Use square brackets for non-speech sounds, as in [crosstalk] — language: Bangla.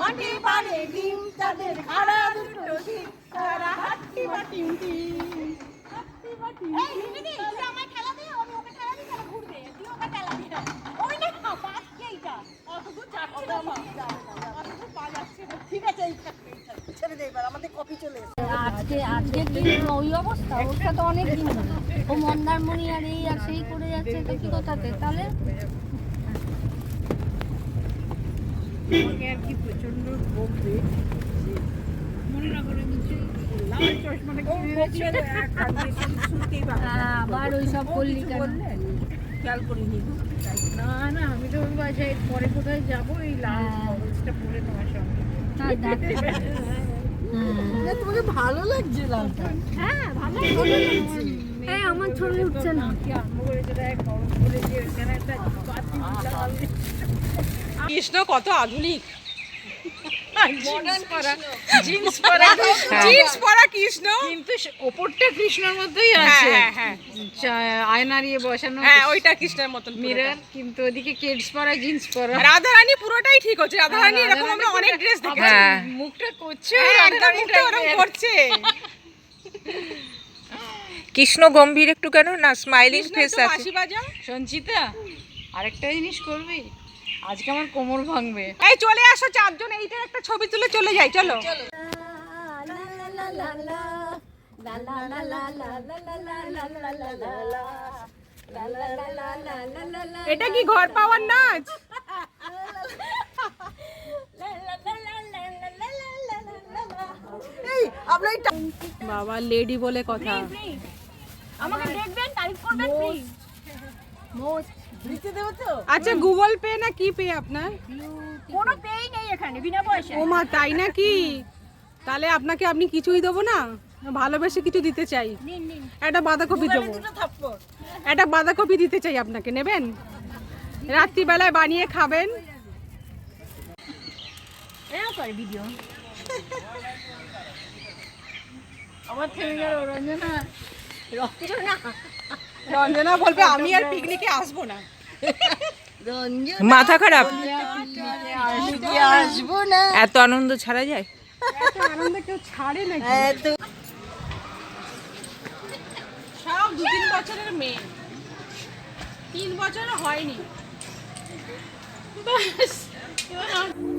মাটি পারে ডিম তাদের খাড়া কপি চলে এসেছে। আজকে আজকে কি ওই অবস্থা অবস্থা তো অনেক দিন ও মন্দারমণি আর এই আর সেই করে যাচ্ছে তো কি কথাতে? তাহলে? আর কি প্রচণ্ড বকবে মনে না করে নিশ্চয়ই। হ্যাঁ, আবার ওই করলি কেন? খেয়াল করিনি না না আমি তো ওই বাসায় পরে কোথায় যাব? এই লাল হ্যাঁ। কাগজটা পরে তোমার সঙ্গে। [laughs] হ্যাঁ। হ্যাঁ। তোমাকে ভালো লাগছে লালটা হ্যাঁ ভালো এই আমার উঠছে না কৃষ্ণ কত আধুনিক মডার্ন করা [laughs] জিন্স পরা। জিন্স [laughs] পরা। কৃষ্ণ? কিন্তু ওপরটা কৃষ্ণর মধ্যেই হ্যাঁ আছে। হ্যাঁ হ্যাঁ। আয়না দিয়ে বসানো। হ্যাঁ ওইটা কৃষ্ণের মতন মিরর কিন্তু ওদিকে কিডস পরা জিন্স পরা। রাধারানী পুরোটাই ঠিক হচ্ছে। রাধারানী এরকম আমরা অনেক ড্রেস দেখেছি। হ্যাঁ। মুখটা করছে হ্যাঁ, মুখটা ওরকম করছে। কৃষ্ণ গম্ভীর একটু কেন? না স্মাইলিং ফেস আছে। সঞ্চিতা আরেকটা জিনিস করবি? আজকে আমার কোমর ভাঙবে। এই চলে আসো চারজন এইটার একটা ছবি তুলে চলে যাই চলো। এটা কি ঘর পাওয়ার নাচ? বাবা লেডি বলে কথা। আমাকে দেখবেন তারিফ করবেন প্লিজ তো আচ্ছা গুগল পে না কি পে আপনার? কোনো পেই নেই এখানে বিনা পয়সা ও মা তাই নাকি? তাহলে আপনাকে আপনি কিছুই দেবো না? ভালোবেসে কিছু দিতে চাই। একটা বাঁধাকপি দেবো। একটা বাঁধাকপি দিতে চাই আপনাকে নেবেন? রাত্রিবেলায় বানিয়ে খাবেন। ভিডিও আমার রঞ্জনা রঞ্জনা রঞ্জনা বলবে আমি আর পিকনিকে আসব না। মাথা খারাপ? আসব না। এত আনন্দ ছাড়া যায়? এত আনন্দ কেউ ছাড়ে এত সব দু তিন বছরের মেয়ে। তিন বছরও হয়নি। আর-